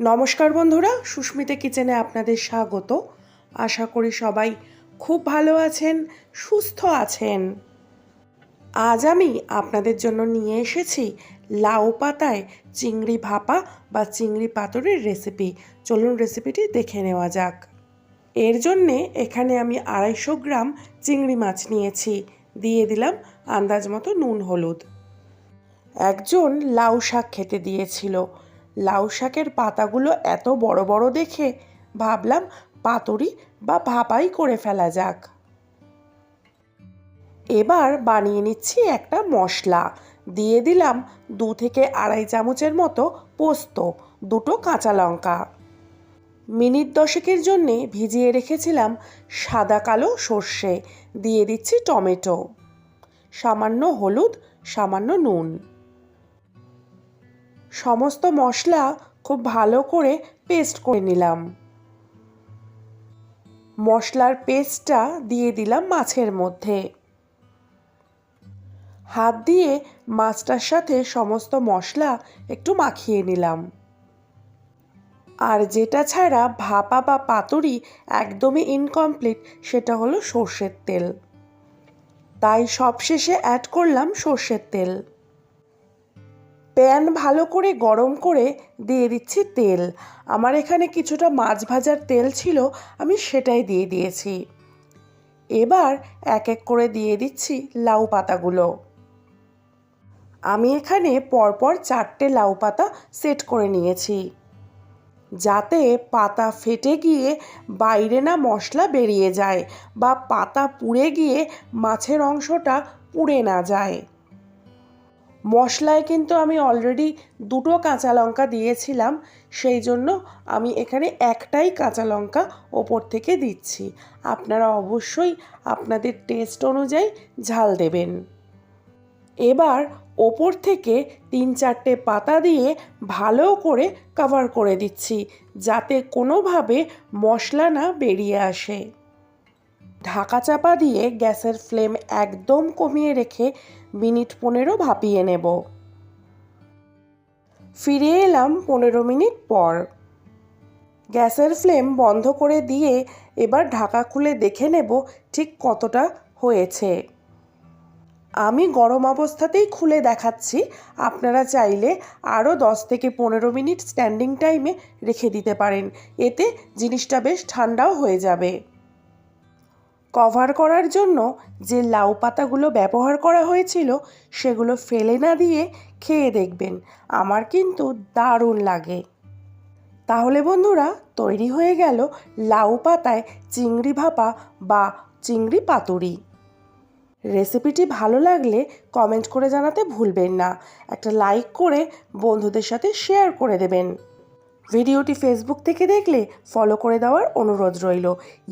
নমস্কার বন্ধুরা, সুস্মিতা কিচেনে আপনাদের স্বাগত। আশা করি সবাই খুব ভালো আছেন, সুস্থ আছেন। আজ আমি আপনাদের জন্য নিয়ে এসেছি লাউ পাতায় চিংড়ি ভাপা বা চিংড়ি পাতুরির রেসিপি চলুন রেসিপিটি দেখে নেওয়া যাক। এর জন্যে এখানে আমি আড়াইশো গ্রাম চিংড়ি মাছ নিয়েছি। দিয়ে দিলাম আন্দাজ মতো নুন, হলুদ। একজন লাউ শাক খেতে দিয়েছিল। লাউ শাকের পাতাগুলো এত বড় বড় দেখে ভাবলাম পাতুরি বা ভাপাই করে ফেলা যাক। এবার বানিয়ে নিচ্ছি একটা মশলা। দিয়ে দিলাম দু থেকে আড়াই চামচের মতো পোস্ত, দুটো কাঁচা লঙ্কা। মিনিট দশেকের জন্যে ভিজিয়ে রেখেছিলাম সাদা কালো সর্ষে। দিয়ে দিচ্ছি টমেটো। সামান্য হলুদ, সামান্য নুন। সমস্ত মশলা খুব ভালো করে পেস্ট করে নিলাম। মশলার পেস্টটা দিয়ে দিলাম মাছের মধ্যে। হাত দিয়ে মাছটার সাথে সমস্ত মশলা একটু মাখিয়ে নিলাম। আর যেটা ছাড়া ভাপা বা পাতুরি একদমই ইনকমপ্লিট সেটা হলো সর্ষের তেল। তাই সবশেষে অ্যাড করলাম সর্ষের তেল। প্যান ভালো করে গরম করে দিয়ে দিচ্ছি তেল। আমার এখানে কিছুটা মাছ ভাজার তেল ছিল, আমি সেটাই দিয়ে দিয়েছি। এবার এক এক করে দিয়ে দিচ্ছি লাউ পাতাগুলো। আমি এখানে পরপর চারটে লাউ পাতা সেট করে নিয়েছি। যাতে পাতা ফেটে গিয়ে বাইরে না মশলা বেরিয়ে যায় বা পাতা পুড়ে গিয়ে মাছের অংশটা পুড়ে না যায়। মশলায় কিন্তু আমি অলরেডি দুটো কাঁচা লঙ্কা দিয়েছিলাম, সেই জন্য আমি এখানে একটাই কাঁচা লঙ্কা ওপর থেকে দিচ্ছি। আপনারা অবশ্যই আপনাদের টেস্ট অনুযায়ী ঝাল দেবেন। এবার ওপর থেকে তিন চারটে পাতা দিয়ে ভালো করে কভার করে দিচ্ছি, যাতে কোনোভাবে মশলা না বেরিয়ে আসে। ঢাকা চাপা দিয়ে গ্যাসের ফ্লেম একদম কমিয়ে রেখে মিনিট পনেরো ভাপিয়ে নেব। ফিরে এলাম পনেরো মিনিট পর। গ্যাসের ফ্লেম বন্ধ করে দিয়ে এবার ঢাকা খুলে দেখে নেব ঠিক কতটা হয়েছে। আমি গরম অবস্থাতেই খুলে দেখাচ্ছি, আপনারা চাইলে আরও দশ থেকে পনেরো মিনিট স্ট্যান্ডিং টাইমে রেখে দিতে পারেন, এতে জিনিসটা বেশ ঠান্ডাও হয়ে যাবে। কভার করার জন্য যে লাউ পাতাগুলো ব্যবহার করা হয়েছিল, সেগুলো ফেলে না দিয়ে খেয়ে দেখবেন। আমার কিন্তু দারুণ লাগে। তাহলে বন্ধুরা, তৈরি হয়ে গেল লাউ পাতায় চিংড়ি ভাপা বা চিংড়ি পাতুরি। রেসিপিটি ভালো লাগলে কমেন্ট করে জানাতে ভুলবেন না। একটা লাইক করে বন্ধুদের সাথে শেয়ার করে দেবেন। ভিডিওটি ফেসবুক থেকে দেখলে ফলো করে দেওয়ার অনুরোধ রইল।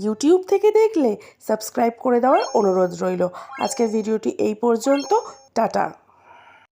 ইউটিউব থেকে দেখলে সাবস্ক্রাইব করে দেওয়ার অনুরোধ রইল। আজকের ভিডিওটি এই পর্যন্ত। টাটা।